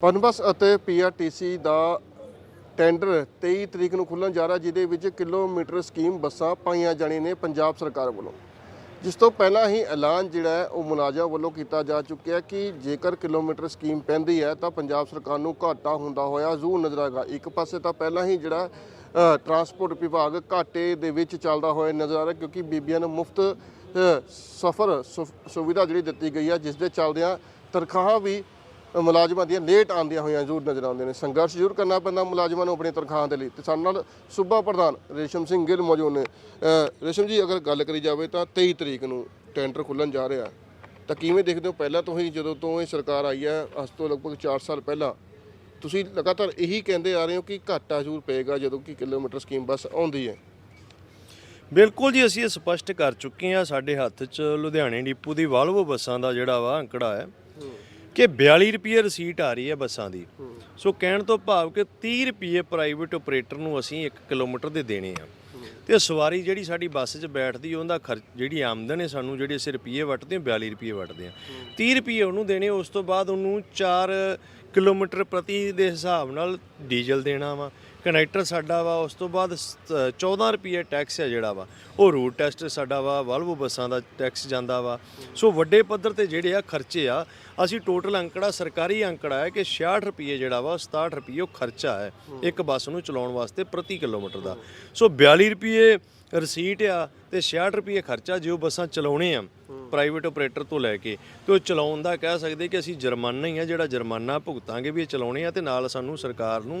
ਪਨਬਸ ਅਤੇ ਪੀਆਰਟੀਸੀ ਦਾ ਟੈਂਡਰ 23 ਤਰੀਕ ਨੂੰ ਖੁੱਲਣ ਜਾ ਰਿਹਾ, ਜਿਹਦੇ ਵਿੱਚ ਕਿਲੋਮੀਟਰ ਸਕੀਮ ਬੱਸਾਂ ਪਾਈਆਂ ਜਾਣੀਆਂ ਨੇ ਪੰਜਾਬ ਸਰਕਾਰ ਵੱਲੋਂ। ਜਿਸ ਤੋਂ ਪਹਿਲਾਂ ਹੀ ਐਲਾਨ ਜਿਹੜਾ ਉਹ ਮੁਲਾਜ਼ਮ ਵੱਲੋਂ ਕੀਤਾ ਜਾ ਚੁੱਕਿਆ ਕਿ ਜੇਕਰ ਕਿਲੋਮੀਟਰ ਸਕੀਮ ਪੈਂਦੀ ਹੈ, ਤਾਂ ਪੰਜਾਬ ਸਰਕਾਰ ਨੂੰ ਘਾਟਾ ਹੁੰਦਾ ਹੋਇਆ ਜ਼ਰੂਰ ਨਜ਼ਰ ਆਏਗਾ। ਇੱਕ ਪਾਸੇ ਤਾਂ ਪਹਿਲਾਂ ਹੀ ਜਿਹੜਾ ਟਰਾਂਸਪੋਰਟ ਵਿਭਾਗ ਘਾਟੇ ਦੇ ਵਿੱਚ ਚੱਲਦਾ ਹੋਇਆ ਨਜ਼ਰ ਆ ਰਿਹਾ, ਕਿਉਂਕਿ ਬੀਬੀਆਂ ਨੂੰ ਮੁਫਤ ਸਫ਼ਰ ਸੁ- ਸੁਵਿਧਾ ਜਿਹੜੀ ਦਿੱਤੀ ਗਈ ਹੈ, ਜਿਸ ਦੇ ਚੱਲਦਿਆਂ ਤਨਖਾਹਾਂ ਵੀ ਮੁਲਾਜ਼ਮਾਂ ਦੀਆਂ ਲੇਟ ਆਉਂਦੀਆਂ ਹੋਈਆਂ ਜ਼ਰੂਰ ਨਜ਼ਰ ਆਉਂਦੀਆਂ ਨੇ। ਸੰਘਰਸ਼ ਜ਼ਰੂਰ ਕਰਨਾ ਪੈਂਦਾ ਮੁਲਾਜ਼ਮਾਂ ਨੂੰ ਆਪਣੀ ਤਨਖਾਹਾਂ ਦੇ ਲਈ। ਤੇ ਸਾਡੇ ਨਾਲ ਸੂਬਾ ਪ੍ਰਧਾਨ ਰੇਸ਼ਮ ਸਿੰਘ ਗਿੱਲ ਮੌਜੂਦ ਨੇ। ਰੇਸ਼ਮ ਜੀ, ਅਗਰ ਗੱਲ ਕਰੀ ਜਾਵੇ ਤਾਂ 23 ਤਰੀਕ ਨੂੰ ਟੈਂਡਰ ਖੁੱਲਣ ਜਾ ਰਿਹਾ ਤਾਂ ਕਿਵੇਂ ਦੇਖਦੇ ਹੋ? ਪਹਿਲਾਂ ਤੋਂ ਹੀ ਜਦੋਂ ਤੋਂ ਇਹ ਸਰਕਾਰ ਆਈ ਹੈ, ਅੱਜ ਤੋਂ ਲਗਭਗ 4 ਸਾਲ ਪਹਿਲਾਂ, ਤੁਸੀਂ ਲਗਾਤਾਰ ਇਹੀ ਕਹਿੰਦੇ ਆ ਰਹੇ ਹੋ ਕਿ ਘਾਟਾ ਜ਼ਰੂਰ ਪਏਗਾ ਜਦੋਂ ਕਿ ਕਿਲੋਮੀਟਰ ਸਕੀਮ ਬੱਸ ਆਉਂਦੀ ਹੈ। ਬਿਲਕੁਲ ਜੀ, ਅਸੀਂ ਇਹ ਸਪਸ਼ਟ ਕਰ ਚੁੱਕੇ ਹਾਂ, ਸਾਡੇ ਹੱਥ 'ਚ ਲੁਧਿਆਣੇ ਡਿਪੂ ਦੀ ਵਾਲਵੋ ਬੱਸਾਂ ਦਾ ਜਿਹੜਾ ਵਾ ਅੰਕੜਾ ਹੈ। ਕਿ 42 ਰੁਪਏ ਰਸੀਟ ਆ ਰਹੀ ਹੈ ਬੱਸਾਂ ਦੀ। ਸੋ ਕਹਿਣ ਤੋਂ ਭਾਵ ਕਿ 30 ਰੁਪਏ ਪ੍ਰਾਈਵੇਟ ਆਪਰੇਟਰ ਨੂੰ ਅਸੀਂ 1 ਕਿਲੋਮੀਟਰ ਦੇ ਦੇਣੇ ਆ। ਤੇ ਸਵਾਰੀ ਜਿਹੜੀ ਸਾਡੀ ਬੱਸ 'ਚ ਬੈਠਦੀ ਉਹਦਾ ਖਰਚ ਜਿਹੜੀ ਆਮਦਨ ਹੈ ਸਾਨੂੰ ਜਿਹੜੇ ਅਸੀਂ ਰੁਪਏ ਵਟਦੇ ਹਾਂ 42 ਰੁਪਏ ਵਟਦੇ ਆ 30 ਰੁਪਏ ਉਹਨੂੰ ਦੇਣੇ ਉਸ ਤੋਂ ਬਾਅਦ ਉਹਨੂੰ 4 ਕਿਲੋਮੀਟਰ ਪ੍ਰਤੀ ਦੇ ਹਿਸਾਬ ਨਾਲ ਡੀਜ਼ਲ ਦੇਣਾ ਵਾ ਕਨੈਕਟਰ ਸਾਡਾ ਵਾ ਉਸ ਤੋਂ ਬਾਅਦ ਸ- 14 ਰੁਪਏ ਟੈਕਸ ਹੈ ਜਿਹੜਾ ਵਾ। ਉਹ ਰੂਟ ਟੈਸਟ ਸਾਡਾ ਵਾ ਵਲਵੋ ਬੱਸਾਂ ਦਾ ਟੈਕਸ ਜਾਂਦਾ ਵਾ। ਸੋ ਵੱਡੇ ਪੱਧਰ ਤੇ ਜਿਹੜੇ ਆ ਖਰਚੇ ਆ ਅਸੀਂ ਟੋਟਲ ਅੰਕੜਾ ਸਰਕਾਰੀ ਅੰਕੜਾ ਹੈ ਕਿ 66 ਰੁਪਏ ਜਿਹੜਾ ਵਾ 67 ਰੁਪਏ ਉਹ ਖਰਚਾ ਹੈ ਇੱਕ ਬੱਸ ਨੂੰ ਚਲਾਉਣ ਵਾਸਤੇ ਪ੍ਰਤੀ ਕਿਲੋਮੀਟਰ ਦਾ। ਸੋ 42 ਰੁਪਏ ਰਸੀਟ ਆ ਤੇ 66 ਰੁਪਏ ਖਰਚਾ ਜੇ ਉਹ ਬੱਸਾਂ ਚਲਾਉਣੇ ਆ ਪ੍ਰਾਈਵੇਟ ਆਪਰੇਟਰ ਤੋਂ ਲੈ ਕੇ ਤੇ ਉਹ ਚਲਾਉਣ ਦਾ ਕਹਿ ਸਕਦੇ ਕਿ ਅਸੀਂ ਜੁਰਮਾਨਾ ਹੀ ਆ ਜਿਹੜਾ ਜੁਰਮਾਨਾ ਭੁਗਤਾਂਗੇ ਵੀ ਇਹ ਚਲਾਉਣੇ ਆ ਤੇ ਨਾਲ ਸਾਨੂੰ ਸਰਕਾਰ ਨੂੰ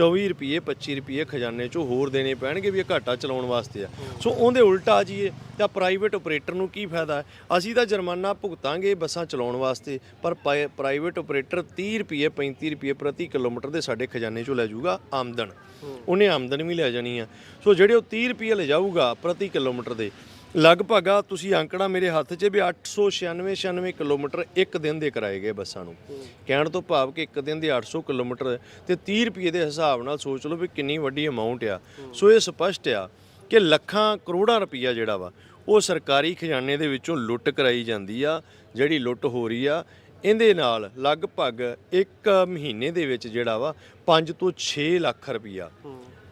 24 ਰੁਪਏ 25 ਰੁਪਏ ਖਜ਼ਾਨੇ ਚੋਂ ਹੋਰ ਦੇਣੇ ਪੈਣਗੇ ਵੀ ਇਹ ਘਾਟਾ ਚਲਾਉਣ ਵਾਸਤੇ ਆ। ਸੋ ਉਹਦੇ ਉਲਟਾ ਆ ਜੀਏ ਤਾਂ ਪ੍ਰਾਈਵੇਟ ਆਪਰੇਟਰ ਨੂੰ ਕੀ ਫਾਇਦਾ? ਅਸੀਂ ਤਾਂ ਜੁਰਮਾਨਾ ਭੁਗਤਾਂਗੇ ਬੱਸਾਂ ਚਲਾਉਣ ਵਾਸਤੇ ਪਰ ਪ੍ਰਾਈਵੇਟ ਆਪਰੇਟਰ 30 ਰੁਪਏ 35 ਰੁਪਏ ਪ੍ਰਤੀ ਕਿਲੋਮੀਟਰ ਦੇ ਸਾਡੇ ਖਜ਼ਾਨੇ ਚੋਂ ਲੈ ਜਾਊਗਾ ਆਮਦਨ। ਉਹਨੇ ਆਮਦਨ ਵੀ ਲੈ ਜਾਣੀ ਆ। ਸੋ ਜਿਹੜੇ ਉਹ 30 ਰੁਪਏ ਲੈ ਜਾਊਗਾ ਪ੍ਰਤੀ ਕਿਲੋਮੀਟਰ ਦੇ ਲਗਭਗ ਆ ਤੁਸੀਂ ਅੰਕੜਾ ਮੇਰੇ ਹੱਥ 'ਚ ਵੀ 896 96 ਕਿਲੋਮੀਟਰ ਇੱਕ ਦਿਨ ਦੇ ਕਰਾਏ ਗਏ ਬੱਸਾਂ ਨੂੰ। ਕਹਿਣ ਤੋਂ ਭਾਵ ਕਿ ਇੱਕ ਦਿਨ ਦੇ 800 ਕਿਲੋਮੀਟਰ ਤੇ 30 ਰੁਪਏ ਦੇ ਹਿਸਾਬ ਨਾਲ ਸੋਚ ਲਓ ਵੀ ਕਿੰਨੀ ਵੱਡੀ ਅਮਾਉਂਟ ਆ। ਸੋ ਇਹ ਸਪਸ਼ਟ ਆ ਕਿ ਲੱਖਾਂ ਕਰੋੜਾਂ ਰੁਪਈਆ ਜਿਹੜਾ ਵਾ ਉਹ ਸਰਕਾਰੀ ਖਜ਼ਾਨੇ ਦੇ ਵਿੱਚੋਂ ਲੁੱਟ ਕਰਾਈ ਜਾਂਦੀ ਆ ਜਿਹੜੀ ਲੁੱਟ ਹੋ ਰਹੀ ਆ ਇਹਦੇ ਨਾਲ ਲਗਭਗ ਇੱਕ ਮਹੀਨੇ ਦੇ ਵਿੱਚ ਜਿਹੜਾ ਵਾ 5 ਤੋਂ 6 ਲੱਖ ਰੁਪਈਆ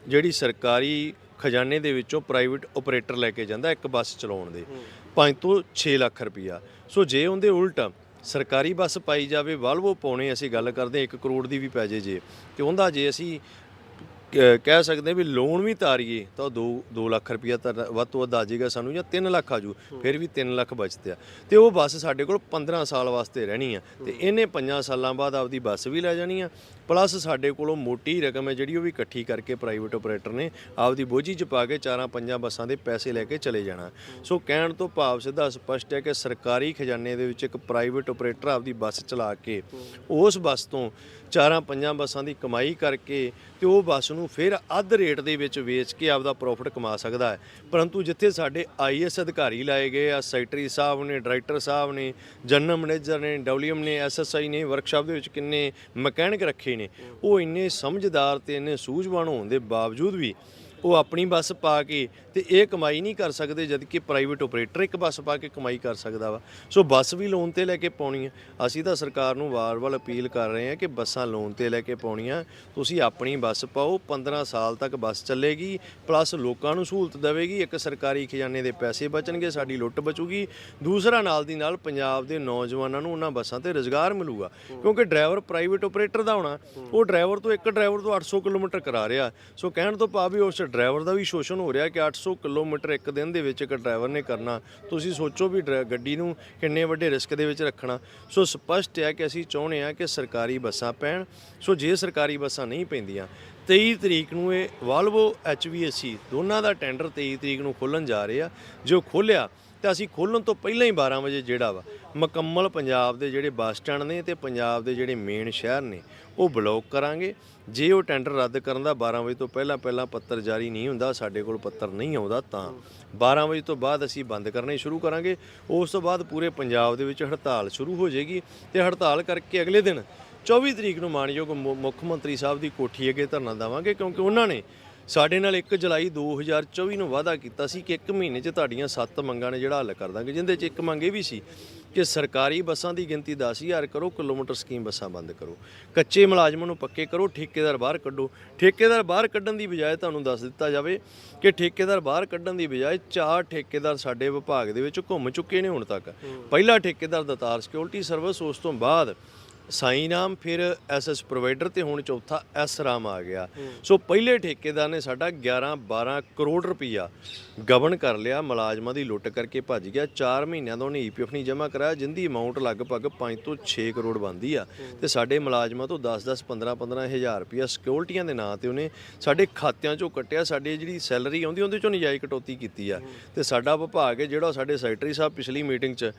ਜਿਹੜੀ ਸਰਕਾਰੀ ਖਜ਼ਾਨੇ ਦੇ ਵਿੱਚੋਂ ਪ੍ਰਾਈਵੇਟ ਆਪਰੇਟਰ ਲੈ ਕੇ ਜਾਂਦਾ ਇੱਕ ਬੱਸ ਚਲਾਉਣ ਦੇ। 5 ਤੋਂ 6 ਲੱਖ ਰੁਪਈਆ। ਸੋ ਜੇ ਉਹਦੇ ਉਲਟ ਸਰਕਾਰੀ ਬੱਸ ਪਾਈ ਜਾਵੇ ਵਾਲਵੋ ਪਾਉਣੇ ਅਸੀਂ ਗੱਲ ਕਰਦੇ 1 ਕਰੋੜ ਦੀ ਵੀ ਪੈ ਜੇ ਜੇ। ਤੇ ਉਹਦਾ ਜੇ ਅਸੀਂ ਕਹਿ ਸਕਦੇ ਵੀ ਲੋਨ ਵੀ ਤਾਰੀਏ ਤਾਂ 2 2 ਲੱਖ ਰੁਪਈਆ ਤਾਂ ਵੱਧ ਤੋਂ ਵੱਧ ਆ ਜਾਏਗਾ ਸਾਨੂੰ ਜਾਂ 3 ਲੱਖ ਆਜੂ ਫਿਰ ਵੀ 3 ਲੱਖ ਬਚਦੇ ਆ। ਤੇ ਉਹ ਬੱਸ ਸਾਡੇ ਕੋਲ 15 ਸਾਲ ਵਾਸਤੇ ਰਹਿਣੀ ਆ ਤੇ ਇਹਨੇ 5 ਸਾਲਾਂ ਬਾਅਦ ਆਪਦੀ ਬੱਸ ਵੀ ਲੈ ਜਾਣੀ ਆ ਪਲੱਸ ਸਾਡੇ ਕੋਲੋਂ ਮੋਟੀ ਰਕਮ ਹੈ, ਜਿਹੜੀ ਉਹ ਵੀ ਇਕੱਠੀ ਕਰਕੇ ਪ੍ਰਾਈਵੇਟ ਆਪਰੇਟਰ ਨੇ ਆਪਦੀ ਬੋਝੀ ਚ ਪਾ ਕੇ ਚਾਰਾਂ ਪੰਜਾਂ ਬੱਸਾਂ ਦੇ ਪੈਸੇ ਲੈ ਕੇ ਚਲੇ ਜਾਣਾ। ਸੋ ਕਹਿਣ ਤੋਂ ਭਾਵ ਸਿੱਧਾ ਸਪਸ਼ਟ ਹੈ ਕਿ ਸਰਕਾਰੀ ਖਜ਼ਾਨੇ ਦੇ ਵਿੱਚ ਇੱਕ ਪ੍ਰਾਈਵੇਟ ਆਪਰੇਟਰ ਆਪਦੀ ਬੱਸ ਚਲਾ ਕੇ ਉਸ ਬੱਸ ਤੋਂ ਚਾਰਾਂ ਪੰਜਾਂ ਬੱਸਾਂ ਦੀ ਕਮਾਈ ਕਰਕੇ ਤੇ ਉਹ ਬੱਸ ਨੂੰ ਫਿਰ ਅੱਧ ਰੇਟ ਦੇ ਵਿੱਚ ਵੇਚ ਕੇ ਆਪਦਾ ਪ੍ਰੋਫਿਟ ਕਮਾ ਸਕਦਾ ਹੈ। ਪਰੰਤੂ ਜਿੱਥੇ ਸਾਡੇ ਆਈਐਸ ਅਧਿਕਾਰੀ ਲਾਏ ਗਏ ਆ ਸੈਕਟਰੀ ਸਾਹਿਬ ਨੇ ਡਾਇਰੈਕਟਰ ਸਾਹਿਬ ਨੇ ਜਨਰਲ ਮੈਨੇਜਰ ਨੇ ਡਬਲਯੂਐਮ ਨੇ ਐਸਐਸਆਈ ਨੇ ਵਰਕਸ਼ਾਪ ਦੇ ਵਿੱਚ ਕਿੰਨੇ ਮਕੈਨਿਕ ਰੱਖੇ ਨੇ। ਉਹ ਇੰਨੇ ਸਮਝਦਾਰ ਤੇ ਇੰਨੇ ਸੂਝਵਾਨ ਹੋਣ ਦੇ ਬਾਵਜੂਦ ਵੀ ਉਹ ਆਪਣੀ ਬੱਸ ਪਾ ਕੇ ਤੇ ਇਹ ਕਮਾਈ ਨਹੀਂ ਕਰ ਸਕਦੇ ਜਦ ਕਿ ਪ੍ਰਾਈਵੇਟ ਆਪਰੇਟਰ ਇੱਕ ਬੱਸ ਪਾ ਕੇ ਕਮਾਈ ਕਰ ਸਕਦਾ ਵਾ। ਸੋ ਬੱਸ ਵੀ ਲੋਨ ਤੇ ਲੈ ਕੇ ਪਾਉਣੀ ਹੈ ਅਸੀਂ ਤਾਂ ਸਰਕਾਰ ਨੂੰ ਵਾਰ-ਵਾਰ ਅਪੀਲ ਕਰ ਰਹੇ ਹਾਂ ਕਿ ਬੱਸਾਂ ਲੋਨ ਤੇ ਲੈ ਕੇ ਪਾਉਣੀਆਂ। ਤੁਸੀਂ ਆਪਣੀ ਬੱਸ ਪਾਓ 15 ਸਾਲ ਤੱਕ ਬੱਸ ਚੱਲੇਗੀ ਪਲੱਸ ਲੋਕਾਂ ਨੂੰ ਸਹੂਲਤ ਦੇਵੇਗੀ। ਇੱਕ ਸਰਕਾਰੀ ਖਜ਼ਾਨੇ ਦੇ ਪੈਸੇ ਬਚਣਗੇ, ਸਾਡੀ ਲੁੱਟ ਬਚੂਗੀ। ਦੂਸਰਾ ਨਾਲ ਦੀ ਨਾਲ ਪੰਜਾਬ ਦੇ ਨੌਜਵਾਨਾਂ ਨੂੰ ਉਹਨਾਂ ਬੱਸਾਂ ਤੇ ਰੋਜ਼ਗਾਰ ਮਿਲੂਗਾ। ਕਿਉਂਕਿ ਡਰਾਈਵਰ ਪ੍ਰਾਈਵੇਟ ਆਪਰੇਟਰ ਦਾ ਹੋਣਾ। ਉਹ ਡਰਾਈਵਰ ਤੋਂ ਇੱਕ ਡਰਾਈਵਰ ਤੋਂ 800 ਕਿਲੋਮੀਟਰ ਕਰਾ ਰਿਹਾ। ਸੋ ਕਹਿਣ ਤੋਂ ਭਾਵ ਵੀ ਉਸ ਡਰਾਈਵਰ ਦਾ ਵੀ ਸ਼ੋਸ਼ਣ ਹੋ ਰਿਹਾ ਕਿ 800 ਕਿਲੋਮੀਟਰ ਇੱਕ ਦਿਨ ਦੇ ਵਿੱਚ ਇੱਕ ਡਰਾਈਵਰ ਨੇ ਕਰਨਾ। ਤੁਸੀਂ ਸੋਚੋ ਵੀ ਡਰਾ- ਗੱਡੀ ਨੂੰ ਕਿੰਨੇ ਵੱਡੇ ਰਿਸਕ ਦੇ ਵਿੱਚ ਰੱਖਣਾ। ਸੋ ਸਪਸ਼ਟ ਹੈ ਕਿ ਅਸੀਂ ਚਾਹੁੰਦੇ ਹਾਂ ਕਿ ਸਰਕਾਰੀ ਬੱਸਾਂ ਪੈਣ। ਸੋ ਜੇ ਸਰਕਾਰੀ ਬੱਸਾਂ ਨਹੀਂ ਪੈਂਦੀਆਂ 23 ਤਰੀਕ ਨੂੰ ਇਹ ਵਾਲਵੋ ਐਚਵੀਐਸਸੀ ਦੋਨਾਂ ਦਾ ਟੈਂਡਰ 23 ਤਰੀਕ ਨੂੰ ਖੋਲਣ ਜਾ ਰਹੇ ਆ। ਜੋ ਖੋਲਿਆ ਤੇ ਅਸੀਂ ਖੋਲਣ ਤੋਂ ਪਹਿਲਾਂ ਹੀ 12 ਵਜੇ ਜਿਹੜਾ ਵਾ, ਮੁਕੰਮਲ ਪੰਜਾਬ ਦੇ ਜਿਹੜੇ ਬੱਸ ਸਟੈਂਡ ਨੇ ਤੇ ਪੰਜਾਬ ਦੇ ਜਿਹੜੇ ਮੇਨ ਸ਼ਹਿਰ ਨੇ, ਉਹ ਬਲੌਕ ਕਰਾਂਗੇ। ਜੇ ਉਹ ਟੈਂਡਰ ਰੱਦ ਕਰਨ ਦਾ 12 ਵਜੇ ਤੋਂ ਪਹਿਲਾਂ ਪਹਿਲਾਂ ਪੱਤਰ ਜਾਰੀ ਨਹੀਂ ਹੁੰਦਾ, ਸਾਡੇ ਕੋਲ ਪੱਤਰ ਨਹੀਂ ਆਉਂਦਾ, ਤਾਂ 12 ਵਜੇ ਤੋਂ ਬਾਅਦ ਅਸੀਂ ਬੰਦ ਕਰਨੇ ਸ਼ੁਰੂ ਕਰਾਂਗੇ। ਉਸ ਤੋਂ ਬਾਅਦ ਪੂਰੇ ਪੰਜਾਬ ਦੇ ਵਿੱਚ ਹੜਤਾਲ ਸ਼ੁਰੂ ਹੋ ਜਾਏਗੀ ਤੇ ਹੜਤਾਲ ਕਰਕੇ ਅਗਲੇ ਦਿਨ 24 ਤਰੀਕ ਨੂੰ ਮਾਨਯੋਗ ਮੁ- ਮੁੱਖ ਮੰਤਰੀ ਸਾਹਿਬ ਦੀ ਕੋਠੀ ਅੱਗੇ ਧਰਨਾ ਦੇਵਾਂਗੇ, ਕਿਉਂਕਿ ਉਹਨਾਂ ਨੇ ਸਾਡੇ ਨਾਲ 1 ਜੁਲਾਈ 2024 ਨੂੰ ਵਾਅਦਾ ਕੀਤਾ ਸੀ ਕਿ 1 ਮਹੀਨੇ 'ਚ ਤੁਹਾਡੀਆਂ 7 ਮੰਗਾਂ ਨੇ ਜਿਹੜਾ ਹੱਲ ਕਰ ਦਾਂਗੇ ਜਿੰਦੇ 'ਚ ਇੱਕ ਮੰਗ ਇਹ ਵੀ ਸੀ ਕਿ ਸਰਕਾਰੀ ਬੱਸਾਂ ਦੀ ਗਿਣਤੀ 10000 ਕਰੋ ਕਿਲੋਮੀਟਰ ਸਕੀਮ ਬੱਸਾਂ ਬੰਦ ਕਰੋ। ਕੱਚੇ ਮੁਲਾਜ਼ਮਾਂ ਨੂੰ ਪੱਕੇ ਕਰੋ ਠੇਕੇਦਾਰ ਬਾਹਰ ਕੱਢੋ। ਠੇਕੇਦਾਰ ਬਾਹਰ ਕੱਢਣ ਦੀ ਬਜਾਏ ਤੁਹਾਨੂੰ ਦੱਸ ਦਿੱਤਾ ਜਾਵੇ ਕਿ ਠੇਕੇਦਾਰ ਬਾਹਰ ਕੱਢਣ ਦੀ ਬਜਾਏ ਚਾਰ ਠੇਕੇਦਾਰ ਸਾਡੇ ਵਿਭਾਗ ਦੇ ਵਿੱਚ ਘੁੰਮ ਚੁੱਕੇ ਨੇ ਹੁਣ ਤੱਕ। ਪਹਿਲਾ ਠੇਕੇਦਾਰ ਦਤਾਰ ਸਿਕਿਉਰਿਟੀ ਸਰਵਿਸ ਉਸ ਤੋਂ ਬਾਅਦ ਸਾਈ ਨਾਮ ਫਿਰ ਐਸਐਸ ਪ੍ਰੋਵਾਈਡਰ ਤੇ ਹੁਣ ਚੌਥਾ ਐਸ ਰਾਮ ਆ ਗਿਆ। ਸੋ ਪਹਿਲੇ ਠੇਕੇਦਾਰ ਨੇ ਸਾਡਾ 11 12 ਕਰੋੜ ਰੁਪਈਆ ਗਬਨ ਕਰ ਲਿਆ ਮੁਲਾਜ਼ਮਾਂ ਦੀ ਲੁੱਟ ਕਰਕੇ ਭੱਜ ਗਿਆ। 4 ਮਹੀਨਿਆਂ ਦਾ ਉਹਨੇ ਈਪੀਐਫ ਨਹੀਂ ਜਮ੍ਹਾਂ ਕਰਾਇਆ ਜਿੰਦੀ ਅਮਾਉਂਟ ਲਗਭਗ 5 ਤੋਂ 6 ਕਰੋੜ ਬਣਦੀ ਆ। ਤੇ ਸਾਡੇ ਮੁਲਾਜ਼ਮਾਂ ਤੋਂ 10 10 15 15 ਹਜ਼ਾਰ ਰੁਪਈਆ ਸਿਕਿਉਰਿਟੀਆਂ ਦੇ ਨਾਂ ਤੇ ਉਹਨੇ ਸਾਡੇ ਖਾਤਿਆਂ ਚੋਂ ਕੱਟਿਆ ਸਾਡੀ ਜਿਹੜੀ ਸੈਲਰੀ ਆਉਂਦੀ ਉਹਦੇ ਚੋਂ ਨਜਾਇਜ਼ ਕਟੌਤੀ ਕੀਤੀ ਆ। ਤੇ ਸਾਡਾ ਵਿਭਾਗ ਹੈ ਜਿਹੜਾ ਸਾਡੇ ਸੈਕਟਰੀ ਸਾਹਿਬ ਪਿਛਲੀ ਮੀਟਿੰਗ 'ਚ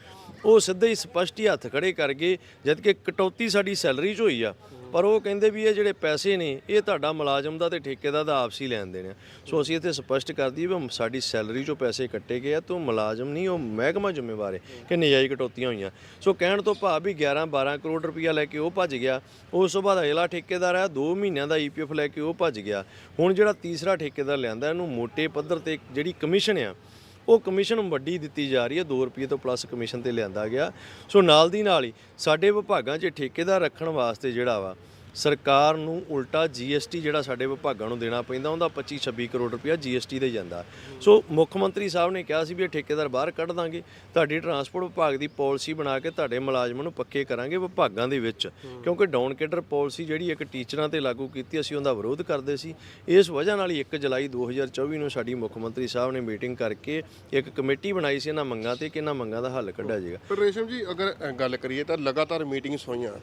ਉਹ ਸਿੱਧੇ ਹੀ ਸਪਸ਼ਟ ਹੀ ਹੱਥ ਖੜੇ ਕਰ ਗਏ ਜਦ ਕਿ ਕਟੌਤੀ ਸਾਡੀ ਸੈਲਰੀ 'ਚ ਹੋਈ ਆ, ਪਰ ਉਹ ਕਹਿੰਦੇ ਵੀ ਇਹ ਜਿਹੜੇ ਪੈਸੇ ਨੇ, ਇਹ ਤੁਹਾਡਾ ਮੁਲਾਜ਼ਮ ਦਾ ਤੇ ਠੇਕੇਦਾਰ ਦਾ ਆਪਸੀ ਲੈਣ ਦੇਣ ਆ। ਸੋ ਅਸੀਂ ਇੱਥੇ ਸਪਸ਼ਟ ਕਰ ਦਈਏ ਵੀ ਸਾਡੀ ਸੈਲਰੀ 'ਚੋਂ ਪੈਸੇ ਕੱਟੇ ਗਏ ਆ ਤੋਂ ਮੁਲਾਜ਼ਮ ਨਹੀਂ, ਉਹ ਮਹਿਕਮਾ ਜ਼ਿੰਮੇਵਾਰ ਹੈ ਕਿ ਨਜਾਇਜ਼ ਕਟੌਤੀਆਂ ਹੋਈਆਂ। ਸੋ ਕਹਿਣ ਤੋਂ ਭਾਵ ਵੀ 11 12 ਕਰੋੜ ਰੁਪਇਆ ਲੈ ਕੇ ਉਹ ਭੱਜ ਗਿਆ, ਉਸ ਤੋਂ ਬਾਅਦ ਅਗਲਾ ਠੇਕੇਦਾਰ ਆ 2 ਮਹੀਨਿਆਂ ਦਾ ਈਪੀਐਫ ਲੈ ਕੇ ਉਹ ਭੱਜ ਗਿਆ। ਹੁਣ ਜਿਹੜਾ ਤੀਸਰਾ ਠੇਕੇਦਾਰ ਲਿਆਂਦਾ, ਇਹਨੂੰ ਮੋਟੇ ਪੱਧਰ ਤੇ ਜਿਹੜੀ ਕਮਿਸ਼ਨ ਆ ਉਹ ਕਮਿਸ਼ਨ ਵੱਡੀ ਦਿੱਤੀ ਜਾ ਰਹੀ ਹੈ 2 ਰੁਪਏ ਤੋਂ ਪਲੱਸ ਕਮਿਸ਼ਨ ਤੇ ਲਿਆਂਦਾ ਗਿਆ। ਸੋ ਨਾਲ ਦੀ ਨਾਲ ਹੀ ਸਾਡੇ ਵਿਭਾਗਾਂ 'ਚ ਠੇਕੇਦਾਰ ਰੱਖਣ ਵਾਸਤੇ ਜਿਹੜਾ ਵਾ ਸਰਕਾਰ ਨੂੰ ਉਲਟਾ ਜੀਐਸਟੀ ਜਿਹੜਾ ਸਾਡੇ ਵਿਭਾਗਾਂ ਨੂੰ ਦੇਣਾ ਪੈਂਦਾ, ਉਹਦਾ 25 26 ਕਰੋੜ ਰੁਪਇਆ ਜੀਐਸਟੀ ਦੇ ਜਾਂਦਾ। ਸੋ ਮੁੱਖ ਮੰਤਰੀ ਸਾਹਿਬ ਨੇ ਕਿਹਾ ਸੀ ਵੀ ਇਹ ਠੇਕੇਦਾਰ ਬਾਹਰ ਕੱਢ ਦਾਂਗੇ। ਤੁਹਾਡੀ ਟਰਾਂਸਪੋਰਟ ਵਿਭਾਗ ਦੀ ਪਾਲਿਸੀ ਬਣਾ ਕੇ ਤੁਹਾਡੇ ਮੁਲਾਜ਼ਮਾਂ ਨੂੰ ਪੱਕੇ ਕਰਾਂਗੇ ਵਿਭਾਗਾਂ ਦੇ ਵਿੱਚ। ਕਿਉਂਕਿ ਡਾਊਨ ਕੇਡਰ ਪਾਲਿਸੀ ਜਿਹੜੀ ਇੱਕ ਟੀਚਰਾਂ ਤੇ ਲਾਗੂ ਕੀਤੀ, ਅਸੀਂ ਉਹਦਾ ਵਿਰੋਧ ਕਰਦੇ ਸੀ। ਇਸ ਵਜ੍ਹਾ ਨਾਲ ਹੀ 1 ਜੁਲਾਈ 2024 ਨੂੰ ਸਾਡੀ ਮੁੱਖ ਮੰਤਰੀ ਸਾਹਿਬ ਨੇ ਮੀਟਿੰਗ ਕਰਕੇ ਇੱਕ ਕਮੇਟੀ ਬਣਾਈ ਸੀ ਇਹਨਾਂ ਮੰਗਾਂ ਤੇ, ਕਿ ਇਹਨਾਂ ਮੰਗਾਂ ਦਾ ਹੱਲ ਕੱਢਿਆ ਜਾਏਗਾ। ਪਰ ਰੇਸ਼ਮ ਜੀ, ਅਗਰ ਗੱਲ ਕਰੀਏ ਤਾਂ ਲਗਾਤਾਰ ਮੀਟਿੰਗਸ ਹੋਈਆਂ।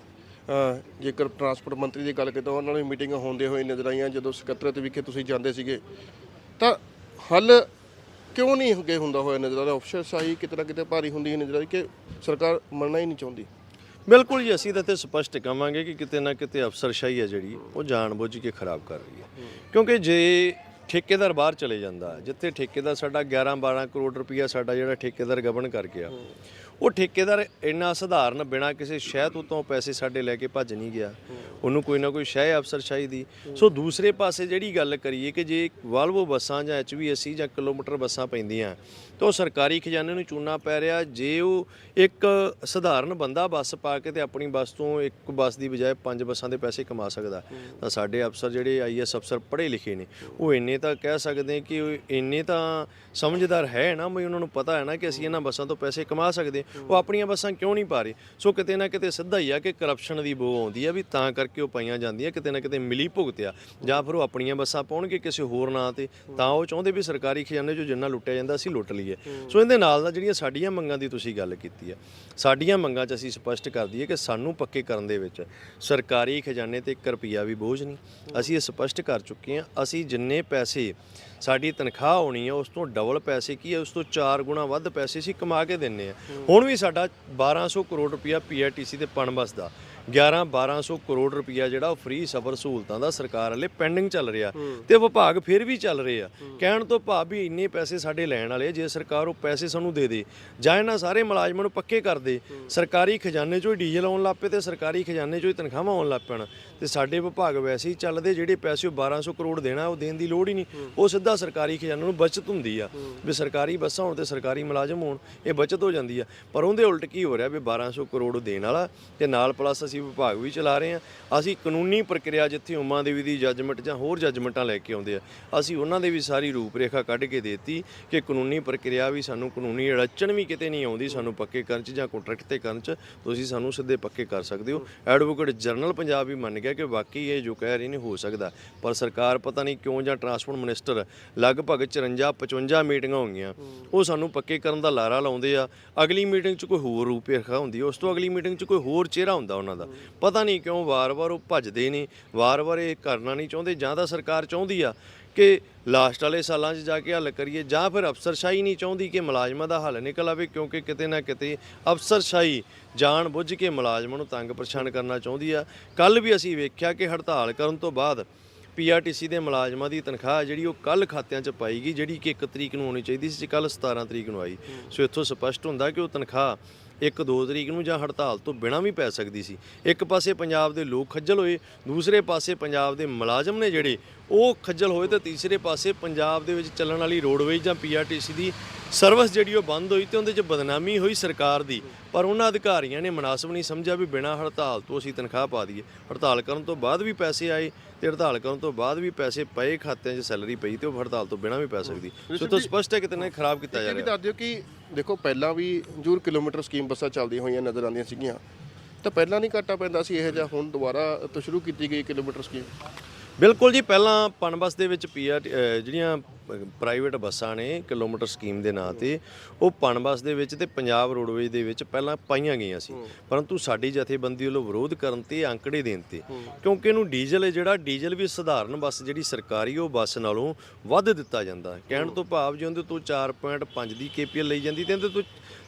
ਜੇਕਰ ਟਰਾਂਸਪੋਰਟ ਮੰਤਰੀ ਦੀ ਗੱਲ ਕਰੀਏ ਤਾਂ ਉਹਨਾਂ ਨਾਲ ਮੀਟਿੰਗਾਂ ਹੁੰਦੇ ਹੋਏ ਨਜ਼ਰ ਆਈਆਂ ਜਦੋਂ ਸਕੱਤਰਤ ਵਿਖੇ ਤੁਸੀਂ ਜਾਂਦੇ ਸੀਗੇ। ਤਾਂ ਹੱਲ ਕਿਉਂ ਨਹੀਂ ਅੱਗੇ ਹੁੰਦਾ ਹੋਇਆ ਨਜ਼ਰ ਆ ਰਿਹਾ ਅਫਸਰਸ਼ਾਹੀ ਕਿਤੇ ਨਾ ਕਿਤੇ ਭਾਰੀ ਹੁੰਦੀ ਨਜ਼ਰ ਆ ਰਹੀ ਕਿ ਸਰਕਾਰ ਮੰਨਣਾ ਹੀ ਨਹੀਂ ਚਾਹੁੰਦੀ। ਬਿਲਕੁਲ ਜੀ ਅਸੀਂ ਤਾਂ ਇੱਥੇ ਸਪਸ਼ਟ ਕਵਾਂਗੇ ਕਿ ਕਿਤੇ ਨਾ ਕਿਤੇ ਅਫਸਰਸ਼ਾਹੀ ਹੈ ਜਿਹੜੀ ਉਹ ਜਾਣਬੁੱਝ ਕੇ ਖਰਾਬ ਕਰ ਰਹੀ ਹੈ। ਕਿਉਂਕਿ ਜੇ ਠੇਕੇਦਾਰ ਬਾਹਰ ਚਲੇ ਜਾਂਦਾ ਜਿੱਥੇ ਠੇਕੇਦਾਰ ਸਾਡਾ 11 12 ਕਰੋੜ ਰੁਪਈਆ ਸਾਡਾ ਜਿਹੜਾ ਠੇਕੇਦਾਰ ਗਬਨ ਕਰ ਗਿਆ ਉਹ ਠੇਕੇਦਾਰ ਇੰਨਾ ਸਧਾਰਨ ਬਿਨਾ ਕਿਸੇ ਸ਼ਹਿ ਤੋਂ ਤੋਂ ਪੈਸੇ ਸਾਡੇ ਲੈ ਕੇ ਭੱਜ ਨਹੀਂ ਗਿਆ। ਉਹਨੂੰ ਕੋਈ ਨਾ ਕੋਈ ਸ਼ਹਿ ਅਫਸਰ ਚਾਹੀਦੀ ਸੋ ਦੂਸਰੇ ਪਾਸੇ ਜਿਹੜੀ ਗੱਲ ਕਰੀਏ ਕਿ ਜੇ ਵਾਲਵੋ ਬੱਸਾਂ ਜਾਂ ਐਚਵੀਐਸਸੀ ਜਾਂ ਕਿਲੋਮੀਟਰ ਬੱਸਾਂ ਪੈਂਦੀਆਂ ਤਾਂ ਉਹ ਸਰਕਾਰੀ ਖਜ਼ਾਨੇ ਨੂੰ ਚੂਨਾ ਪੈ ਰਿਹਾ। ਜੇ ਉਹ ਇੱਕ ਸਧਾਰਨ ਬੰਦਾ ਬੱਸ ਪਾ ਕੇ ਤੇ ਆਪਣੀ ਬੱਸ ਤੋਂ ਇੱਕ ਬੱਸ ਦੀ ਬਜਾਏ ਪੰਜ ਬੱਸਾਂ ਦੇ ਪੈਸੇ ਕਮਾ ਸਕਦਾ, ਤਾਂ ਸਾਡੇ ਅਫਸਰ ਜਿਹੜੇ ਆਈਐਸ ਅਫਸਰ ਪੜ੍ਹੇ ਲਿਖੇ ਨੇ, ਉਹ ਇੰਨੇ ਤਾਂ ਕਹਿ ਸਕਦੇ ਕਿ ਉਹ ਇੰਨੇ ਤਾਂ ਸਮਝਦਾਰ ਹੈ ਨਾ ਵੀ ਉਹਨਾਂ ਨੂੰ ਪਤਾ ਹੈ ਨਾ ਕਿ ਅਸੀਂ ਇਹਨਾਂ ਬੱਸਾਂ ਤੋਂ ਪੈਸੇ ਕਮਾ ਸਕਦੇ। ਉਹ ਆਪਣੀਆਂ ਬੱਸਾਂ ਕਿਉਂ ਨਹੀਂ ਪਾ ਰਹੇ? ਸੋ ਕਿਤੇ ਨਾ ਕਿਤੇ ਸਿੱਧਾ ਹੀ ਆ ਕਿ ਕਰਪਸ਼ਨ ਦੀ ਬੋ ਆਉਂਦੀ ਆ, ਵੀ ਤਾਂ ਕਰਕੇ ਉਹ ਪਾਈਆਂ ਜਾਂਦੀਆਂ, ਕਿਤੇ ਨਾ ਕਿਤੇ ਮਿਲੀ ਭੁਗਤਿਆ ਜਾਂ ਫਿਰ ਉਹ ਆਪਣੀਆਂ ਬੱਸਾਂ ਪਾਉਣਗੇ ਕਿਸੇ ਹੋਰ ਨਾਂ ਤੇ, ਤਾਂ ਉਹ ਚਾਹੁੰਦੇ ਵੀ ਸਰਕਾਰੀ ਖਜ਼ਾਨੇ 'ਚੋਂ ਜਿੰਨਾ ਲੁੱਟਿਆ ਜਾਂਦਾ, ਅਸੀਂ ਲੁੱਟ ਲਈ ਲਈਏ ਸੋ ਇਹਦੇ ਨਾਲ ਨਾਲ ਜਿਹੜੀਆਂ ਸਾਡੀਆਂ ਮੰਗਾਂ ਦੀ ਤੁਸੀਂ ਗੱਲ ਕੀਤੀ ਹੈ ਸਾਡੀਆਂ ਮੰਗਾਂ 'ਚ ਅਸੀਂ ਸਪਸ਼ਟ ਕਰ ਦਈਏ ਕਿ ਸਾਨੂੰ ਪੱਕੇ ਕਰਨ ਦੇ ਵਿੱਚ ਸਰਕਾਰੀ ਖਜ਼ਾਨੇ ਤੇ 1 ਰੁਪਿਆ ਵੀ ਬੋਝ ਨਹੀਂ। ਅਸੀਂ ਇਹ ਸਪਸ਼ਟ ਕਰ ਚੁੱਕੇ ਹਾਂ ਅਸੀਂ ਜਿੰਨੇ ਪੈਸੇ ਸਾਡੀ ਤਨਖਾਹ ਹੋਣੀ ਹੈ ਉਸ ਤੋਂ ਡਬਲ ਪੈਸੇ ਕੀ ਹੈ ਉਸ ਤੋਂ 4 ਗੁਣਾ ਵੱਧ ਪੈਸੇ ਅਸੀਂ ਕਮਾ ਕੇ ਦਿੰਨੇ ਆ ਹੁਣ ਵੀ ਸਾਡਾ 1200 ਕਰੋੜ ਰੁਪਇਆ ਪੀਆਰਟੀਸੀ ਤੇ ਪਣ ਬਸਦਾ। 11 1200 ਕਰੋੜ ਰੁਪਇਆ ਜਿਹੜਾ ਉਹ ਫ੍ਰੀ ਸਫਰ ਸਹੂਲਤਾਂ ਦਾ ਸਰਕਾਰ ਵਾਲੇ ਪੈਂਡਿੰਗ ਚੱਲ ਰਿਹਾ। ਤੇ ਵਿਭਾਗ ਫਿਰ ਵੀ ਚੱਲ ਰਹੇ ਆ। ਕਹਿਣ ਤੋਂ ਭਾਵ ਵੀ ਇੰਨੇ ਪੈਸੇ ਸਾਡੇ ਲੈਣ ਵਾਲੇ ਜੇ ਸਰਕਾਰ ਉਹ ਪੈਸੇ ਸਾਨੂੰ ਦੇ ਦੇ ਜਾਂ ਇਹਨਾਂ ਸਾਰੇ ਮੁਲਾਜ਼ਮਾਂ ਨੂੰ ਪੱਕੇ ਕਰ ਦੇ ਸਰਕਾਰੀ ਖਜ਼ਾਨੇ ਚੋਂ ਹੀ ਡੀਜ਼ਲ ਆਉਣ ਲੱਗ ਪਏ ਤੇ ਸਰਕਾਰੀ ਖਜ਼ਾਨੇ ਚੋਂ ਹੀ ਤਨਖਾਹਾਂ ਆਉਣ ਲੱਗ ਪੈਣ। ਤੇ ਸਾਡੇ ਵਿਭਾਗ ਵੈਸੇ ਹੀ ਚੱਲਦੇ ਜਿਹੜੇ ਪੈਸੇ ਉਹ 1200 ਕਰੋੜ ਦੇਣਾ ਉਹ ਦੇਣ ਦੀ ਲੋੜ ਹੀ ਨਹੀਂ। ਉਹ ਸਿੱਧਾ ਸਰਕਾਰੀ ਖਜ਼ਾਨੇ ਨੂੰ ਬਚਤ ਹੁੰਦੀ ਆ। ਵੀ ਸਰਕਾਰੀ ਬੱਸਾਂ ਹੋਣ ਤੇ ਸਰਕਾਰੀ ਮੁਲਾਜ਼ਮ ਹੋਣ ਇਹ ਬਚਤ ਹੋ ਜਾਂਦੀ ਆ। ਪਰ ਉਹਦੇ ਉਲਟ ਕੀ ਹੋ ਰਿਹਾ ਵੀ 1200 ਕਰੋੜ ਦੇਣ ਵਾਲਾ ਤੇ ਨਾਲ ਪਲੱਸ ਅਸੀਂ ਵਿਭਾਗ ਵੀ ਚਲਾ ਰਹੇ ਹਾਂ। ਅਸੀਂ ਕਾਨੂੰਨੀ ਪ੍ਰਕਿਰਿਆ ਜਿੱਥੇ ਉਮਾ ਦੇਵੀ ਦੀ ਜੱਜਮੈਂਟ ਜਾਂ ਹੋਰ ਜੱਜਮੈਂਟਾਂ ਲੈ ਕੇ ਆਉਂਦੇ ਆ, ਅਸੀਂ ਉਹਨਾਂ ਦੇ ਵੀ ਸਾਰੀ ਰੂਪਰੇਖਾ ਕੱਢ ਕੇ ਦੇਤੀ ਕਿ ਕਾਨੂੰਨੀ ਪ੍ਰਕਿਰਿਆ ਵੀ ਸਾਨੂੰ ਕਾਨੂੰਨੀ ਅੜਚਣ ਵੀ ਕਿਤੇ ਨਹੀਂ ਆਉਂਦੀ, ਸਾਨੂੰ ਪੱਕੇ ਕਰਨ ਚ ਜਾਂ ਕੰਟਰੈਕਟ ਤੇ ਕਰਨ ਚ ਤੁਸੀਂ ਸਾਨੂੰ ਸਿੱਧੇ ਪੱਕੇ ਕਰ ਸਕਦੇ ਹੋ। ਐਡਵੋਕੇਟ ਜਨਰਲ ਪੰਜਾਬ ਵੀ ਮੰਨ ਗਿਆ ਕਿ ਵਾਕਈ ਇਹ ਜੋ ਕਹਿ ਰਹੀ ਨਹੀਂ ਹੋ ਸਕਦਾ, ਪਰ ਸਰਕਾਰ ਪਤਾ ਨਹੀਂ ਕਿਉਂ ਜਾਂ ਟਰਾਂਸਪੋਰਟ ਮਿਨਿਸਟਰ ਲਗਭਗ 54 55 ਮੀਟਿੰਗਾਂ ਹੋਈਆਂ ਉਹ ਸਾਨੂੰ ਪੱਕੇ ਕਰਨ ਦਾ ਲਾਰਾ ਲਾਉਂਦੇ ਆ। ਅਗਲੀ ਮੀਟਿੰਗ 'ਚ ਕੋਈ ਹੋਰ ਰੂਪਰੇਖਾ ਹੁੰਦੀ ਹੈ ਉਸ ਤੋਂ ਅਗਲੀ ਮੀਟਿੰਗ 'ਚ ਕੋਈ ਹੋਰ ਚਿਹਰਾ ਹੁੰਦਾ ਉਹਨਾਂ ਦਾ। ਪਤਾ ਨਹੀਂ ਕਿਉਂ ਵਾਰ-ਵਾਰ ਉਹ ਭੱਜਦੇ ਨੇ ਵਾਰ-ਵਾਰ ਇਹ ਕਰਨਾ ਨਹੀਂ ਚਾਹੁੰਦੇ ਜਾਂ ਤਾਂ ਸਰਕਾਰ ਚਾਹੁੰਦੀ ਆ ਕਿ ਲਾਸਟ ਵਾਲੇ ਸਾਲਾਂ 'ਚ ਜਾ ਕੇ ਹੱਲ ਕਰੀਏ ਜਾਂ ਫਿਰ ਅਫਸਰਸ਼ਾਹੀ ਨਹੀਂ ਚਾਹੁੰਦੀ ਕਿ ਮੁਲਾਜ਼ਮਾਂ ਦਾ ਹੱਲ ਨਿਕਲ ਆਵੇ ਕਿਉਂਕਿ ਕਿਤੇ ਨਾ ਕਿਤੇ ਅਫਸਰਸ਼ਾਹੀ ਜਾਣ ਬੁੱਝ ਕੇ ਮੁਲਾਜ਼ਮਾਂ ਨੂੰ ਤੰਗ ਪਰੇਸ਼ਾਨ ਕਰਨਾ ਚਾਹੁੰਦੀ ਆ। ਕੱਲ ਵੀ ਅਸੀਂ ਵੇਖਿਆ ਕਿ ਹੜਤਾਲ ਕਰਨ ਤੋਂ ਬਾਅਦ ਪੀਆਰਟੀਸੀ ਦੇ ਮੁਲਾਜ਼ਮਾਂ ਦੀ ਤਨਖਾਹ ਜਿਹੜੀ ਉਹ ਕੱਲ ਖਾਤਿਆਂ 'ਚ ਪਾਈ ਗਈ ਜਿਹੜੀ ਕਿ 1 ਤਰੀਕ ਨੂੰ ਹੋਣੀ ਚਾਹੀਦੀ ਸੀ ਕੱਲ 17 ਤਰੀਕ ਨੂੰ ਆਈ। ਸੋ ਇੱਥੋਂ ਸਪਸ਼ਟ ਹੁੰਦਾ ਕਿ ਉਹ ਤਨਖਾਹ ਇੱਕ ਦੋ ਤਰੀਕ ਨੂੰ ਜਾਂ ਹੜਤਾਲ ਤੋਂ ਬਿਨਾਂ ਵੀ ਪੈ ਸਕਦੀ ਸੀ। ਇੱਕ ਪਾਸੇ ਪੰਜਾਬ ਦੇ ਲੋਕ ਖੱਜਲ ਹੋਏ, ਦੂਸਰੇ ਪਾਸੇ ਪੰਜਾਬ ਦੇ ਮੁਲਾਜ਼ਮ ਨੇ ਜਿਹੜੇ ਉਹ ਖੱਜਲ ਹੋਏ ਤੇ ਤੀਸਰੇ ਪਾਸੇ ਪੰਜਾਬ ਦੇ ਵਿੱਚ ਚੱਲਣ ਵਾਲੀ ਰੋਡਵੇਜ ਜਾਂ ਪੀਆਰਟੀਸੀ ਦੀ ਸਰਵਿਸ ਜਿਹੜੀ ਉਹ ਬੰਦ ਹੋਈ ਤੇ ਉਹਦੇ 'ਚ ਬਦਨਾਮੀ ਹੋਈ ਸਰਕਾਰ ਦੀ। ਪਰ ਉਹਨਾਂ ਅਧਿਕਾਰੀਆਂ ਨੇ ਮناسب ਨਹੀਂ ਸਮਝਿਆ ਵੀ ਬਿਨਾਂ ਹੜਤਾਲ ਤੋਂ ਅਸੀਂ ਤਨਖਾਹ ਪਾ ਦਈਏ। ਹੜਤਾਲ ਕਰਨ ਤੋਂ ਬਾਅਦ ਵੀ ਪੈਸੇ ਆਏ ਤੇ ਹੜਤਾਲ ਕਰਨ ਤੋਂ ਬਾਅਦ ਵੀ ਪੈਸੇ ਪਏ ਖਾਤਿਆਂ 'ਚ ਸੈਲਰੀ ਪਈ ਤੇ ਉਹ ਹੜਤਾਲ ਤੋਂ ਬਿਨਾਂ ਵੀ ਪੈ ਸਕਦੀ। ਸੋ ਤੋਂ ਸਪਸ਼ਟ ਹੈ ਕਿ ਤਨੇ ਖਰਾਬ ਕੀਤਾ ਜਾ ਇਹ ਵੀ ਰਿਹਾ ਦੱਸ ਦਿਓ ਕਿ ਦੇਖੋ ਪਹਿਲਾਂ ਵੀ ਜੂਰ ਕਿਲੋਮੀਟਰ ਸਕੀਮ ਬੱਸਾਂ ਚੱਲਦੀਆਂ ਹੋਈਆਂ ਨਜ਼ਰ ਆਉਂਦੀਆਂ ਸੀਗੀਆਂ। ਤਾਂ ਪਹਿਲਾਂ ਨਹੀਂ ਘਾਟਾ ਪੈਂਦਾ ਸੀ ਇਹ ਜਿਹਾ ਹੁਣ ਦੁਬਾਰਾ ਤੋਂ ਸ਼ੁਰੂ ਕੀਤੀ ਗਈ ਕਿਲੋਮੀਟਰ ਸਕੀਮ। ਬਿਲਕੁਲ ਜੀ ਪਹਿਲਾਂ ਪਨਬਸ ਦੇ ਵਿੱਚ ਪੀਆਰ ਜਿਹੜੀਆਂ ਪ੍ਰਾਈਵੇਟ ਬੱਸਾਂ ਨੇ ਕਿਲੋਮੀਟਰ ਸਕੀਮ ਦੇ ਨਾਂ ਤੇ ਉਹ ਪਨਬਸ ਦੇ ਵਿੱਚ ਤੇ ਪੰਜਾਬ ਰੋਡਵੇਜ ਦੇ ਵਿੱਚ ਪਹਿਲਾਂ ਪਾਈਆਂ ਗਈਆਂ ਸੀ। ਪਰੰਤੂ ਸਾਡੀ ਜਥੇਬੰਦੀ ਵੱਲੋਂ ਵਿਰੋਧ ਕਰਨ ਤੇ ਅੰਕੜੇ ਦੇਣ ਤੇ ਕਿਉਂਕਿ ਇਹਨੂੰ ਡੀਜ਼ਲ ਹੈ ਜਿਹੜਾ ਡੀਜ਼ਲ ਵੀ ਸਧਾਰਨ ਬੱਸ ਜਿਹੜੀ ਸਰਕਾਰੀ ਉਹ ਬੱਸ ਨਾਲੋਂ ਵੱਧ ਦਿੱਤਾ ਜਾਂਦਾ। ਕਹਿਣ ਤੋਂ ਭਾਵ ਜੇ ਉਹਦੇ ਤੋਂ 4.5 ਦੀ ਕੇਪੀਐਲ ਲਈ ਜਾਂਦੀ ਤੇ ਇਹਦੇ ਤੋਂ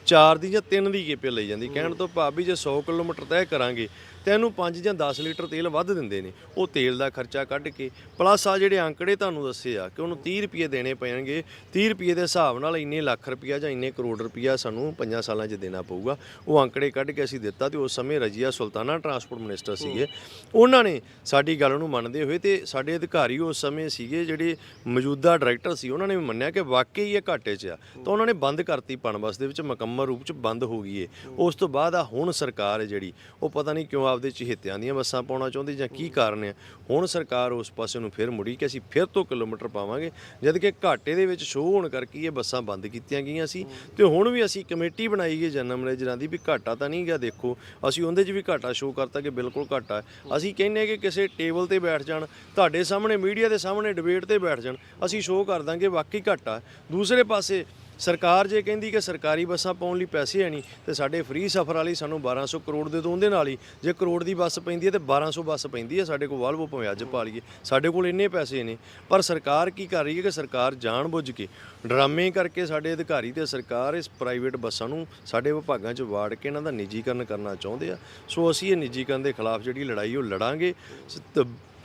4 ਦੀ ਜਾਂ 3 ਦੀ ਕੇਪੀਐਲ ਲਈ ਜਾਂਦੀ। ਕਹਿਣ ਤੋਂ ਭਾਵ ਵੀ ਜੇ 100 ਕਿਲੋਮੀਟਰ ਤੈਅ ਕਰਾਂਗੇ ਤੇ ਇਹਨੂੰ 5 ਜਾਂ 10 ਲੀਟਰ ਤੇਲ ਵੱਧ ਦਿੰਦੇ ਨੇ। ਉਹ ਤੇਲ ਦਾ ਖਰਚਾ ਕੱਢ ਕੇ, ਪਲੱਸ ਆ ਜਿਹੜੇ ਅੰਕੜੇ ਤੁਹਾਨੂੰ ਦੱਸੇ ਆ ਕਿ ਉਹਨੂੰ 30 ਰੁਪਏ ਦੇਣੇ ਪੈਣਗੇ। 30 ਰੁਪਏ ਦੇ ਹਿਸਾਬ ਨਾਲ ਇੰਨੇ ਲੱਖ ਰੁਪਇਆ ਜਾਂ ਇੰਨੇ ਕਰੋੜ ਰੁਪਇਆ ਸਾਨੂੰ 5 ਸਾਲਾਂ 'ਚ ਦੇਣਾ ਪਊਗਾ। ਉਹ ਅੰਕੜੇ ਕੱਢ ਕੇ ਅਸੀਂ ਦਿੱਤਾ ਤੇ ਉਸ ਸਮੇਂ ਰਜੀਆ ਸੁਲਤਾਨਾ ਟਰਾਂਸਪੋਰਟ ਮਿਨਿਸਟਰ ਸੀਗੇ। ਉਹਨਾਂ ਨੇ ਸਾਡੀ ਗੱਲ ਨੂੰ ਮੰਨਦੇ ਹੋਏ ਤੇ ਸਾਡੇ ਅਧਿਕਾਰੀ ਉਸ ਸਮੇਂ ਸੀਗੇ ਜਿਹੜੇ ਮੌਜੂਦਾ ਡਾਇਰੈਕਟਰ ਸੀ, ਉਹਨਾਂ ਨੇ ਵੀ ਮੰਨਿਆ ਕਿ ਵਾਕਈ ਇਹ ਘਾਟੇ 'ਚ ਆ। ਤਾਂ ਉਹਨਾਂ ਨੇ ਬੰਦ ਕਰਤੀ ਪਣਬਸ ਦੇ ਵਿੱਚ, ਮੁਕੰਮਲ ਰੂਪ 'ਚ ਬੰਦ ਹੋ ਗਈ ਏ। ਉਸ ਤੋਂ ਬਾਅਦ ਆ ਹੁਣ ਸਰਕਾਰ ਹੈ ਜਿਹੜੀ, ਉਹ ਪਤਾ ਨਹੀਂ ਕਿਉਂ ਆਪਦੇ ਚਹੇਤਿਆਂ ਦੀਆਂ ਬੱਸਾਂ ਪਾਉਣਾ ਚਾਹੁੰਦੀ ਜਾਂ ਕੀ ਕਾਰਨ ਹੈ ਹੁਣ ਸਰਕਾਰ ਉਸ ਪਾਸੇ ਨੂੰ ਫਿਰ ਮੁੜੀ ਕਿ ਅਸੀਂ ਫਿਰ ਤੋਂ ਕਿਲੋਮੀਟਰ ਪਾਵਾਂਗੇ, ਜਦ ਕਿ ਘਾਟੇ ਦੇ ਵਿੱਚ ਸ਼ੋਅ ਹੋਣ ਕਰਕੇ ਇਹ ਬੱਸਾਂ ਬੰਦ ਕੀਤੀਆਂ ਗਈਆਂ ਸੀ। ਤੇ ਹੁਣ ਵੀ ਅਸੀਂ ਕਮੇਟੀ ਬਣਾਈ ਗਈ ਜਨਰਲ ਮੈਨੇਜਰਾਂ ਦੀ ਵੀ ਘਾਟਾ ਤਾਂ ਨਹੀਂ ਗਿਆ ਦੇਖੋ। ਅਸੀਂ ਉਹਦੇ 'ਚ ਵੀ ਘਾਟਾ ਸ਼ੋਅ ਕਰਤਾ ਕਿ ਬਿਲਕੁਲ ਘਾਟਾ ਹੈ। ਅਸੀਂ ਕਹਿੰਨੇ ਕਿ ਕਿਸੇ ਟੇਬਲ ਤੇ ਬੈਠ ਜਾਣ, ਤੁਹਾਡੇ ਸਾਹਮਣੇ ਮੀਡੀਆ ਦੇ ਸਾਹਮਣੇ ਡਿਬੇਟ ਤੇ ਬੈਠ ਜਾਣ, ਅਸੀਂ ਸ਼ੋਅ ਕਰ ਦਾਂਗੇ ਵਾਕਈ ਘਾਟਾ ਦੂਸਰੇ ਪਾਸੇ ਸਰਕਾਰ ਜੇ ਕਹਿੰਦੀ ਕਿ ਸਰਕਾਰੀ ਬੱਸਾਂ ਪਾਉਣ ਲਈ ਪੈਸੇ ਹੈ ਨਹੀਂ, ਤੇ ਸਾਡੇ ਫ੍ਰੀ ਸਫ਼ਰ ਵਾਲੀ ਸਾਨੂੰ 1200 ਕਰੋੜ ਦੇ ਦੋ ਉਹਦੇ ਨਾਲ ਹੀ। ਜੇ ਕਰੋੜ ਦੀ ਬੱਸ ਪੈਂਦੀ ਹੈ, ਤੇ 1200 ਬੱਸ ਪੈਂਦੀ ਹੈ ਸਾਡੇ ਕੋਲ, ਵਾਲਵੋ ਭਾਵੇਂ ਅੱਜ ਪਾ ਲਈਏ ਸਾਡੇ ਕੋਲ ਇੰਨੇ ਪੈਸੇ ਨੇ। ਪਰ ਸਰਕਾਰ ਕੀ ਕਰ ਰਹੀ ਹੈ ਕਿ ਸਰਕਾਰ ਜਾਣਬੁੱਝ ਕੇ ਡਰਾਮੇ ਕਰਕੇ ਸਾਡੇ ਅਧਿਕਾਰੀ ਤੇ ਸਰਕਾਰ ਇਸ ਪ੍ਰਾਈਵੇਟ ਬੱਸਾਂ ਨੂੰ ਸਾਡੇ ਵਿਭਾਗਾਂ 'ਚ ਵਾੜ ਕੇ ਇਹਨਾਂ ਦਾ ਨਿੱਜੀਕਰਨ ਕਰਨਾ ਚਾਹੁੰਦੇ ਆ। ਸੋ ਅਸੀਂ ਇਹ ਨਿੱਜੀਕਰਨ ਦੇ ਖਿਲਾਫ ਜਿਹੜੀ ਲੜਾਈ ਉਹ ਲੜਾਂਗੇ। ਸ-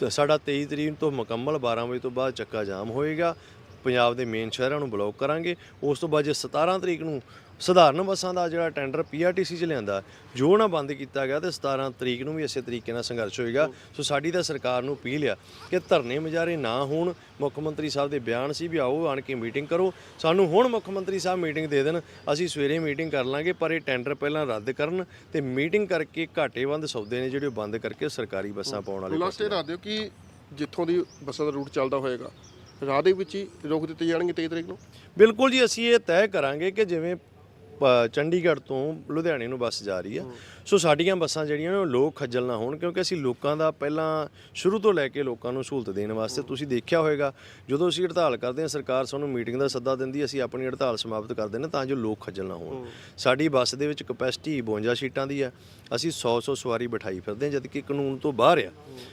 ਸਾਡਾ 23 ਤਰੀਕ ਤੋਂ ਮੁਕੰਮਲ 12 ਵਜੇ ਤੋਂ ਬਾਅਦ ਚੱਕਾ ਜਾਮ ਹੋਏਗਾ। ਪੰਜਾਬ ਦੇ ਮੇਨ ਸ਼ਹਿਰਾਂ ਨੂੰ ਬਲੌਕ ਕਰਾਂਗੇ। ਉਸ ਤੋਂ ਬਾਅਦ ਜੇ 17 ਤਰੀਕ ਨੂੰ ਸਧਾਰਨ ਬੱਸਾਂ ਦਾ ਜਿਹੜਾ ਟੈਂਡਰ ਪੀਆਰਟੀਸੀ ਚ ਲਿਆਂਦਾ ਜੋ ਨਾ ਬੰਦ ਕੀਤਾ ਗਿਆ ਤੇ 17 ਤਰੀਕ ਨੂੰ ਵੀ ਇਸੇ ਤਰੀਕੇ ਨਾਲ ਸੰਘਰਸ਼ ਹੋਏਗਾ। ਸੋ ਸਾਡੀ ਤਾਂ ਸਰਕਾਰ ਨੂੰ ਅਪੀਲ ਆ ਕਿ ਧਰਨੇ ਮੁਜ਼ਾਹਰੇ ਨਾ ਹੋਣ। ਮੁੱਖ ਮੰਤਰੀ ਸਾਹਿਬ ਦੇ ਬਿਆਨ ਸੀ ਵੀ ਆਓ ਆਣ ਕੇ ਮੀਟਿੰਗ ਕਰੋ। ਸਾਨੂੰ ਹੁਣ ਮੁੱਖ ਮੰਤਰੀ ਸਾਹਿਬ ਮੀਟਿੰਗ ਦੇ ਦੇਣ ਅਸੀਂ ਸਵੇਰੇ ਮੀਟਿੰਗ ਕਰ ਲਾਂਗੇ ਪਰ ਇਹ ਟੈਂਡਰ ਪਹਿਲਾਂ ਰੱਦ ਕਰਨ ਤੇ ਮੀਟਿੰਗ ਕਰਕੇ ਘਾਟੇਵੰਦ ਸੌਦੇ ਨੇ ਜਿਹੜੇ ਬੰਦ ਕਰਕੇ ਸਰਕਾਰੀ ਬੱਸਾਂ ਪਾਉਣ ਵਾਲੇ ਲਾਸਟ ਇਹ ਦੱਸ ਦਿਓ ਕਿ ਜਿੱਥੋਂ ਦੀ ਬੱਸਾਂ ਦਾ ਰੂਟ ਚੱਲਦਾ ਹੋਏਗਾ ਰਾਹ ਦੇ ਵਿੱਚ ਹੀ ਰੋਕ ਦਿੱਤੇ ਜਾਣਗੇ 23 ਤਰੀਕ ਨੂੰ? ਬਿਲਕੁਲ ਜੀ, ਅਸੀਂ ਇਹ ਤੈਅ ਕਰਾਂਗੇ ਕਿ ਜਿਵੇਂ ਚੰਡੀਗੜ੍ਹ ਤੋਂ ਲੁਧਿਆਣੇ ਨੂੰ ਬੱਸ ਜਾ ਰਹੀ ਆ ਸੋ ਸਾਡੀਆਂ ਬੱਸਾਂ ਜਿਹੜੀਆਂ ਨੇ ਉਹ ਲੋਕ ਖੱਜਲ ਨਾ ਹੋਣ ਕਿਉਂਕਿ ਅਸੀਂ ਲੋਕਾਂ ਦਾ ਪਹਿਲਾਂ ਸ਼ੁਰੂ ਤੋਂ ਲੈ ਕੇ ਲੋਕਾਂ ਨੂੰ ਸਹੂਲਤ ਦੇਣ ਵਾਸਤੇ ਤੁਸੀਂ ਦੇਖਿਆ ਹੋਵੇਗਾ ਜਦੋਂ ਅਸੀਂ ਹੜਤਾਲ ਕਰਦੇ ਹਾਂ ਸਰਕਾਰ ਸਾਨੂੰ ਮੀਟਿੰਗ ਦਾ ਸੱਦਾ ਦਿੰਦੀ ਅਸੀਂ ਆਪਣੀ ਹੜਤਾਲ ਸਮਾਪਤ ਕਰ ਦਿੰਦੇ ਤਾਂ ਜੋ ਲੋਕ ਖੱਜਲ ਨਾ ਹੋਣ। ਸਾਡੀ ਬੱਸ ਦੇ ਵਿੱਚ ਕਪੈਸਿਟੀ 52 ਸੀਟਾਂ ਦੀ ਆ ਅਸੀਂ 100 100 ਸਵਾਰੀ ਬਿਠਾਈ ਫਿਰਦੇ ਹਾਂ ਜਦਕਿ ਕਾਨੂੰਨ ਤੋਂ ਬਾਹਰ ਆ।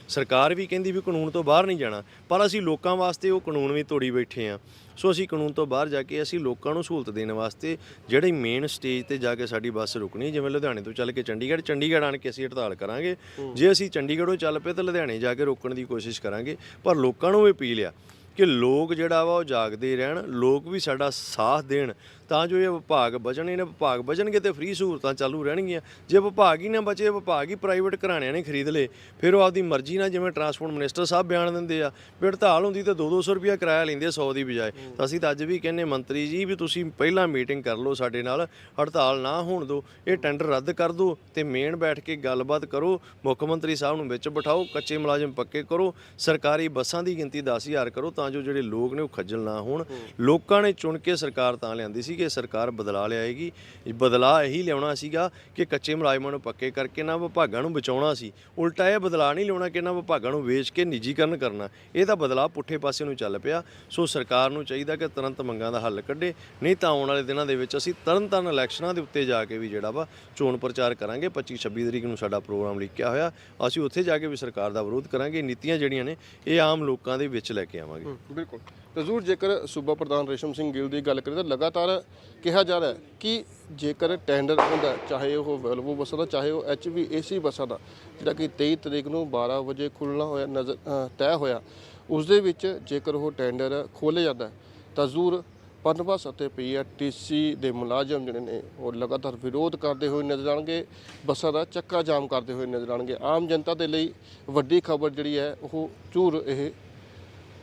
ਸਰਕਾਰ ਵੀ ਕਹਿੰਦੀ ਵੀ ਕਾਨੂੰਨ ਤੋਂ ਬਾਹਰ ਨਹੀਂ ਜਾਣਾ ਪਰ ਅਸੀਂ ਲੋਕਾਂ ਵਾਸਤੇ ਉਹ ਕਾਨੂੰਨ ਵੀ ਤੋੜੀ ਬੈਠੇ ਆ ਸੋ ਅਸੀਂ ਕਾਨੂੰਨ ਤੋਂ ਬਾਹਰ ਜਾ ਕੇ ਅਸੀਂ ਲੋਕਾਂ ਨੂੰ ਸਹੂਲਤ ਦੇਣ ਵਾਸਤੇ ਜਿਹੜੀ ਮੇਨ ਸਟੇਜ ਤੇ ਜਾ ਕੇ ਸਾਡੀ ਬੱਸ ਰੁਕਣੀ ਜਿਵੇਂ ਲੁਧਿਆਣੇ ਤੋਂ ਚੱਲ ਕੇ ਚੰਡੀਗੜ੍ਹ ਚੰਡੀਗੜ੍ਹ ਆਣ ਕੇ ਅਸੀਂ ਹੜਤਾਲ ਕਰਾਂਗੇ। ਜੇ ਅਸੀਂ ਚੰਡੀਗੜ੍ਹੋਂ ਚੱਲ ਪਏ ਤਾਂ ਲੁਧਿਆਣੇ ਜਾ ਕੇ ਰੋਕਣ ਦੀ ਕੋਸ਼ਿਸ਼ ਕਰਾਂਗੇ। ਪਰ ਲੋਕਾਂ ਨੂੰ ਵੀ ਅਪੀਲ ਆ ਕਿ ਲੋਕ ਜਿਹੜਾ ਵਾ ਉਹ ਜਾਗਦੇ ਰਹਿਣ, ਲੋਕ ਵੀ ਸਾਡਾ ਸਾਥ ਦੇਣ। ਤਾਂ ਜੋ ਇਹ ਵਿਭਾਗ ਬਚਣ ਇਹਨਾਂ ਵਿਭਾਗ ਬਚਣਗੇ ਤੇ ਫ੍ਰੀ ਸਹੂਲਤਾਂ ਚਾਲੂ ਰਹਿਣਗੀਆਂ। ਜੇ ਵਿਭਾਗ ਹੀ ਨਾ ਬਚੇ ਵਿਭਾਗ ਹੀ ਪ੍ਰਾਈਵੇਟ ਘਰਾਣਿਆਂ ਨੇ ਖਰੀਦ ਲਏ ਫਿਰ ਉਹ ਆਪਦੀ ਮਰਜ਼ੀ ਨਾਲ ਜਿਵੇਂ ਟਰਾਂਸਪੋਰਟ ਮਿਨਿਸਟਰ ਸਾਹਿਬ ਬਿਆਨ ਦਿੰਦੇ ਆ ਵੀ ਹੜਤਾਲ ਹੁੰਦੀ ਤਾਂ 2-200 ਰੁਪਿਆ ਕਿਰਾਇਆ ਲੈਂਦੇ ਆ 100 ਦੀ ਬਜਾਏ। ਤਾਂ ਅਸੀਂ ਤਾਂ ਅੱਜ ਵੀ ਕਹਿੰਨੇ ਮੰਤਰੀ ਜੀ ਵੀ ਤੁਸੀਂ ਪਹਿਲਾਂ ਮੀਟਿੰਗ ਕਰ ਲਓ ਸਾਡੇ ਨਾਲ ਹੜਤਾਲ ਨਾ ਹੋਣ ਦਿਓ ਇਹ ਟੈਂਡਰ ਰੱਦ ਕਰ ਦਿਓ ਤੇ ਮੇਨ ਬੈਠ ਕੇ ਗੱਲਬਾਤ ਕਰੋ ਮੁੱਖ ਮੰਤਰੀ ਸਾਹਿਬ ਨੂੰ ਵਿੱਚ ਬਿਠਾਓ ਕੱਚੇ ਮੁਲਾਜ਼ਮ ਪੱਕੇ ਕਰੋ ਸਰਕਾਰੀ ਬੱਸਾਂ ਦੀ ਗਿਣਤੀ 10000 ਕਰੋ ਤਾਂ ਜੋ ਜਿਹੜੇ ਲੋਕ ਨੇ ਉਹ ਖੱਜਲ ਨਾ ਹੋਣ। ਲੋਕਾਂ ਨੇ ਚੁਣ ਕੇ ਸਰਕਾਰ ਤਾਂ ਲਿਆਂਦੀ ਸੀ ਕਿ ਸਰਕਾਰ ਬਦਲਾ ਲਿਆਏਗੀ। ਬਦਲਾ ਇਹੀ ਲਿਆਉਣਾ ਸੀਗਾ ਕਿ ਕੱਚੇ ਮੁਲਾਜ਼ਮਾਂ ਨੂੰ ਪੱਕੇ ਕਰਕੇ ਨਾ ਵਿਭਾਗਾਂ ਨੂੰ ਬਚਾਉਣਾ ਸੀ। ਉਲਟਾ ਇਹ ਬਦਲਾ ਨਹੀਂ ਲਿਆਉਣਾ ਕਿ ਨਾ ਵਿਭਾਗਾਂ ਨੂੰ ਵੇਚ ਕੇ ਨਿੱਜੀਕਰਨ ਕਰਨਾ। ਇਹ ਤਾਂ ਬਦਲਾ ਪੁੱਠੇ ਪਾਸੇ ਨੂੰ ਚੱਲ ਪਿਆ। ਸੋ ਸਰਕਾਰ ਨੂੰ ਚਾਹੀਦਾ ਕਿ ਤੁਰੰਤ ਮੰਗਾਂ ਦਾ ਹੱਲ ਕੱਢੇ। ਨਹੀਂ ਤਾਂ ਆਉਣ ਵਾਲੇ ਦਿਨਾਂ ਦੇ ਵਿੱਚ ਅਸੀਂ ਤਰਨ ਤਾਰਨ ਇਲੈਕਸ਼ਨਾਂ ਦੇ ਉੱਤੇ ਜਾ ਕੇ ਵੀ ਜਿਹੜਾ ਵਾ ਚੋਣ ਪ੍ਰਚਾਰ ਕਰਾਂਗੇ। 25 26 ਤਰੀਕ ਨੂੰ ਸਾਡਾ ਪ੍ਰੋਗਰਾਮ ਲਿਖਿਆ ਹੋਇਆ। ਅਸੀਂ ਉੱਥੇ ਜਾ ਕੇ ਵੀ ਸਰਕਾਰ ਦਾ ਵਿਰੋਧ ਕਰਾਂਗੇ। ਨੀਤੀਆਂ ਜਿਹੜੀਆਂ ਨੇ, ਇਹ ਆਮ ਲੋਕਾਂ ਦੇ ਵਿੱਚ ਲੈ ਕੇ ਆਵਾਂਗੇ। ਬਿਲਕੁਲ। ਤੇ ਜ਼ਰੂਰ ਜੇਕਰ ਸੂਬਾ ਪ੍ਰਧਾਨ ਰੇਸ਼ਮ ਸਿੰਘ ਗਿੱਲ ਦੀ ਗੱਲ ਕਰੀਏ ਤਾਂ ਲਗਾਤਾਰ ਕਿਹਾ ਜਾ ਰਿਹਾ ਕਿ ਜੇਕਰ ਟੈਂਡਰ ਹੁੰਦਾ, ਚਾਹੇ ਉਹ ਵੈਲਵੋ ਬੱਸਾਂ ਦਾ, ਚਾਹੇ ਉਹ ਐਚਵੀਏਸੀ ਬੱਸਾਂ ਦਾ, ਜਿਹੜਾ ਕਿ 23 ਤਰੀਕ ਨੂੰ 12 ਵਜੇ ਖੁੱਲਣਾ ਹੋਇਆ, ਨਜ਼ਰ ਤੈਅ ਹੋਇਆ, ਉਸ ਦੇ ਵਿੱਚ ਜੇਕਰ ਉਹ ਟੈਂਡਰ ਖੋਲ੍ਹਿਆ ਜਾਂਦਾ ਤਾਂ ਜ਼ਰੂਰ ਪਨਬਸ ਅਤੇ ਪੀਆਰਟੀਸੀ ਦੇ ਮੁਲਾਜ਼ਮ ਜਿਹੜੇ ਨੇ, ਉਹ ਲਗਾਤਾਰ ਵਿਰੋਧ ਕਰਦੇ ਹੋਏ ਨਜ਼ਰ ਆਉਣਗੇ, ਬੱਸਾਂ ਦਾ ਚੱਕਾ ਜਾਮ ਕਰਦੇ ਹੋਏ ਨਜ਼ਰ ਆਉਣਗੇ। ਆਮ ਜਨਤਾ ਦੇ ਲਈ ਵੱਡੀ ਖਬਰ ਜਿਹੜੀ ਹੈ, ਉਹ ਜ਼ਰੂਰ ਇਹ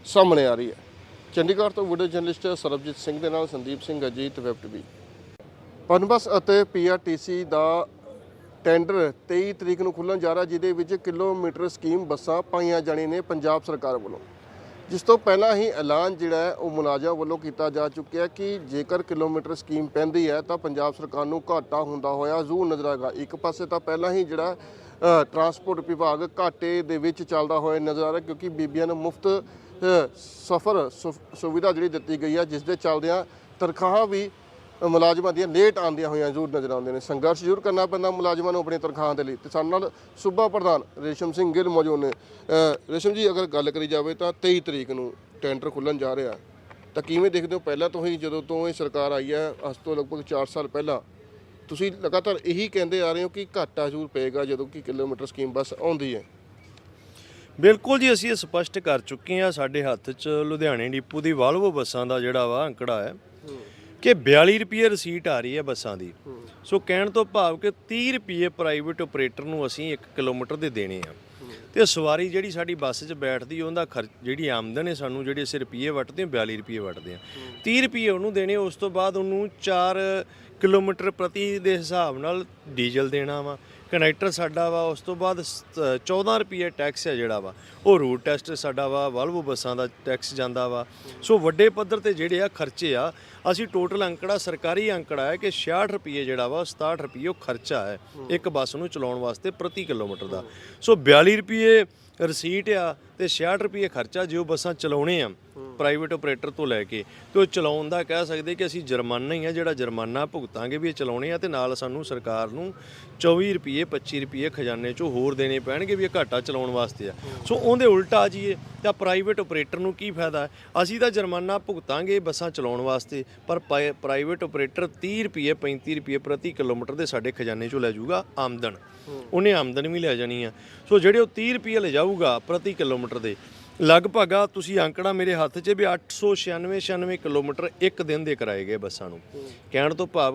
ਸਾਹਮਣੇ ਆ ਰਹੀ ਹੈ। ਚੰਡੀਗੜ੍ਹ ਤੋਂ ਵੀਡੀਓ ਜਰਨਲਿਸਟ ਸਰਬਜੀਤ ਸਿੰਘ ਦੇ ਨਾਲ ਸੰਦੀਪ ਸਿੰਘ ਅਜੀਤ ਵੈਬ ਟੀਵੀ ਪਨਬਸ ਅਤੇ ਪੀਆਰਟੀਸੀ ਦਾ ਟੈਂਡਰ 23 ਤਰੀਕ ਨੂੰ ਖੁੱਲਣ ਜਾ ਰਿਹਾ, ਜਿਹਦੇ ਵਿੱਚ ਕਿਲੋਮੀਟਰ ਸਕੀਮ ਬੱਸਾਂ ਪਾਈਆਂ ਜਾਣੀਆਂ ਨੇ ਪੰਜਾਬ ਸਰਕਾਰ ਵੱਲੋਂ। ਜਿਸ ਤੋਂ ਪਹਿਲਾਂ ਹੀ ਐਲਾਨ ਜਿਹੜਾ ਹੈ, ਉਹ ਮੁਲਾਜ਼ਮ ਵੱਲੋਂ ਕੀਤਾ ਜਾ ਚੁੱਕਿਆ ਹੈ ਕਿ ਜੇਕਰ ਕਿਲੋਮੀਟਰ ਸਕੀਮ ਪੈਂਦੀ ਹੈ, ਤਾਂ ਪੰਜਾਬ ਸਰਕਾਰ ਨੂੰ ਘਾਟਾ ਹੁੰਦਾ ਹੋਇਆ ਜ਼ਰੂਰ ਨਜ਼ਰ ਆਏਗਾ। ਇੱਕ ਪਾਸੇ ਤਾਂ ਪਹਿਲਾਂ ਹੀ ਜਿਹੜਾ ਟਰਾਂਸਪੋਰਟ ਵਿਭਾਗ ਘਾਟੇ ਦੇ ਵਿੱਚ ਚੱਲਦਾ ਹੋਇਆ ਨਜ਼ਰ ਆ ਰਿਹਾ, ਕਿਉਂਕਿ ਬੀਬੀਆਂ ਨੂੰ ਮੁਫਤ ਸਫ਼ਰ ਸੁਵਿਧਾ ਜਿਹੜੀ ਦਿੱਤੀ ਗਈ ਹੈ ਜਿਸ ਦੇ ਚੱਲਦਿਆਂ ਤਨਖਾਹਾਂ ਵੀ ਮੁਲਾਜ਼ਮਾਂ ਦੀਆਂ ਲੇਟ ਆਉਂਦੀਆਂ ਹੋਈਆਂ ਜ਼ਰੂਰ ਨਜ਼ਰ ਆਉਂਦੇ ਨੇ। ਸੰਘਰਸ਼ ਜ਼ਰੂਰ ਕਰਨਾ ਪੈਂਦਾ ਮੁਲਾਜ਼ਮਾਂ ਨੂੰ ਆਪਣੀ ਤਨਖਾਹਾਂ ਦੇ ਲਈ। ਤੇ ਸਾਡੇ ਨਾਲ ਸੂਬਾ ਪ੍ਰਧਾਨ ਰੇਸ਼ਮ ਸਿੰਘ ਗਿੱਲ ਮੌਜੂਦ ਨੇ। ਰੇਸ਼ਮ ਜੀ, ਅਗਰ ਗੱਲ ਕਰੀ ਜਾਵੇ ਤਾਂ 23 ਤਰੀਕ ਨੂੰ ਟੈਂਡਰ ਖੁੱਲਣ ਜਾ ਰਿਹਾ। ਤਾਂ ਕਿਵੇਂ ਦੇਖਦੇ ਹੋ? ਪਹਿਲਾਂ ਤੋਂ ਹੀ ਜਦੋਂ ਤੋਂ ਇਹ ਸਰਕਾਰ ਆਈ ਹੈ, ਅੱਜ ਤੋਂ ਲਗਭਗ 4 ਸਾਲ ਪਹਿਲਾਂ, ਤੁਸੀਂ ਲਗਾਤਾਰ ਇਹੀ ਕਹਿੰਦੇ ਆ ਰਹੇ ਹੋ ਕਿ ਘਾਟਾ ਜ਼ਰੂਰ ਪਏਗਾ ਜਦੋਂ ਕਿ ਕਿਲੋਮੀਟਰ ਸਕੀਮ ਬੱਸ ਆਉਂਦੀ ਹੈ। ਬਿਲਕੁਲ ਜੀ, ਅਸੀਂ ਇਹ ਸਪਸ਼ਟ ਕਰ ਚੁੱਕੇ ਹਾਂ ਸਾਡੇ ਹੱਥ 'ਚ ਲੁਧਿਆਣੇ ਡਿਪੂ ਦੀ ਵਾਲਵੋ ਬੱਸਾਂ ਦਾ ਜਿਹੜਾ ਵਾ ਅੰਕੜਾ ਹੈ ਕਿ 42 ਰੁਪਏ ਰਸੀਟ ਆ ਰਹੀ ਹੈ ਬੱਸਾਂ ਦੀ। ਸੋ ਕਹਿਣ ਤੋਂ ਭਾਵ ਕਿ 30 ਰੁਪਏ ਪ੍ਰਾਈਵੇਟ ਆਪਰੇਟਰ ਨੂੰ ਅਸੀਂ 1 ਕਿਲੋਮੀਟਰ ਦੇ ਦੇਣੇ ਆ। ਤੇ ਸਵਾਰੀ ਜਿਹੜੀ ਸਾਡੀ ਬੱਸ 'ਚ ਬੈਠਦੀ, ਉਹਦਾ ਖਰਚ ਜਿਹੜੀ ਆਮਦਨ ਹੈ ਸਾਨੂੰ ਜਿਹੜੇ ਅਸੀਂ ਰੁਪਏ ਵਟਦੇ ਹਾਂ 42 ਰੁਪਏ ਵਟਦੇ ਹਾਂ। 30 ਰੁਪਏ ਉਹਨੂੰ ਦੇਣੇ, ਉਸ ਤੋਂ ਬਾਅਦ ਉਹਨੂੰ 4 ਕਿਲੋਮੀਟਰ ਪ੍ਰਤੀ ਦੇ ਹਿਸਾਬ ਨਾਲ ਡੀਜ਼ਲ ਦੇਣਾ ਵਾ। ਕਨੈਕਟਰ ਸਾਡਾ ਵਾ, ਉਸ ਤੋਂ ਬਾਅਦ ਸ- 14 ਰੁਪਏ ਟੈਕਸ ਹੈ ਜਿਹੜਾ ਵਾ। ਉਹ ਰੂਟ ਟੈਸਟ ਸਾਡਾ ਵਾ ਵਲਵੋ ਬੱਸਾਂ ਦਾ ਟੈਕਸ ਜਾਂਦਾ ਵਾ। ਸੋ ਵੱਡੇ ਪੱਧਰ ਤੇ ਜਿਹੜੇ ਆ ਖਰਚੇ ਆ, ਅਸੀਂ ਟੋਟਲ ਅੰਕੜਾ, ਸਰਕਾਰੀ ਅੰਕੜਾ ਹੈ ਕਿ 66 ਰੁਪਏ ਜਿਹੜਾ ਵਾ 67 ਰੁਪਏ ਉਹ ਖਰਚਾ ਹੈ ਇੱਕ ਬੱਸ ਨੂੰ ਚਲਾਉਣ ਵਾਸਤੇ ਪ੍ਰਤੀ ਕਿਲੋਮੀਟਰ ਦਾ। ਸੋ 42 ਰੁਪਏ ਰਸੀਟ ਆ ਤੇ 66 ਰੁਪਏ ਖਰਚਾ ਜੇ ਉਹ ਬੱਸਾਂ ਚਲਾਉਣੇ ਆ। ਪ੍ਰਾਈਵੇਟ ਆਪਰੇਟਰ ਤੋਂ ਲੈ ਕੇ ਤੇ ਉਹ ਚਲਾਉਣ ਦਾ ਕਹਿ ਸਕਦੇ ਕਿ ਅਸੀਂ ਜੁਰਮਾਨਾ ਹੀ ਆ, ਜਿਹੜਾ ਜੁਰਮਾਨਾ ਭੁਗਤਾਂਗੇ ਵੀ ਇਹ ਚਲਾਉਣੇ ਆ ਤੇ ਨਾਲ ਸਾਨੂੰ ਸਰਕਾਰ ਨੂੰ 24 ਰੁਪਏ 25 ਰੁਪਏ ਖਜ਼ਾਨੇ ਚੋਂ ਹੋਰ ਦੇਣੇ ਪੈਣਗੇ ਵੀ ਇਹ ਘਾਟਾ ਚਲਾਉਣ ਵਾਸਤੇ ਆ। ਸੋ ਉਹਦੇ ਉਲਟਾ ਆ ਜਾਈਏ ਤਾਂ ਪ੍ਰਾਈਵੇਟ ਆਪਰੇਟਰ ਨੂੰ ਕੀ ਫਾਇਦਾ? ਅਸੀਂ ਤਾਂ ਜੁਰਮਾਨਾ ਭੁਗਤਾਂਗੇ ਬੱਸਾਂ ਚਲਾਉਣ ਵਾਸਤੇ, ਪਰ ਪਾਈ- ਪ੍ਰਾਈਵੇਟ ਆਪਰੇਟਰ 30 ਰੁਪਏ 35 ਰੁਪਏ ਪ੍ਰਤੀ ਕਿਲੋਮੀਟਰ ਦੇ ਸਾਡੇ ਖਜ਼ਾਨੇ ਚੋਂ ਲੈ ਜਾਊਗਾ ਆਮਦਨ। ਉਹਨੇ ਆਮਦਨ ਵੀ ਲੈ ਜਾਣੀ ਆ। ਸੋ ਜਿਹੜੇ ਉਹ 30 ਰੁਪਏ ਲੈ ਜਾਊਗਾ ਪ੍ਰਤੀ ਕਿਲੋਮੀਟਰ ਦੇ ਲਗਭਗ ਆ ਤੁਸੀਂ ਅੰਕੜਾ ਮੇਰੇ ਹੱਥ 'ਚ ਵੀ 896 96 ਕਿਲੋਮੀਟਰ ਇੱਕ ਦਿਨ ਦੇ ਕਰਾਏ ਗਏ ਬੱਸਾਂ ਨੂੰ। ਕਹਿਣ ਤੋਂ ਭਾਵ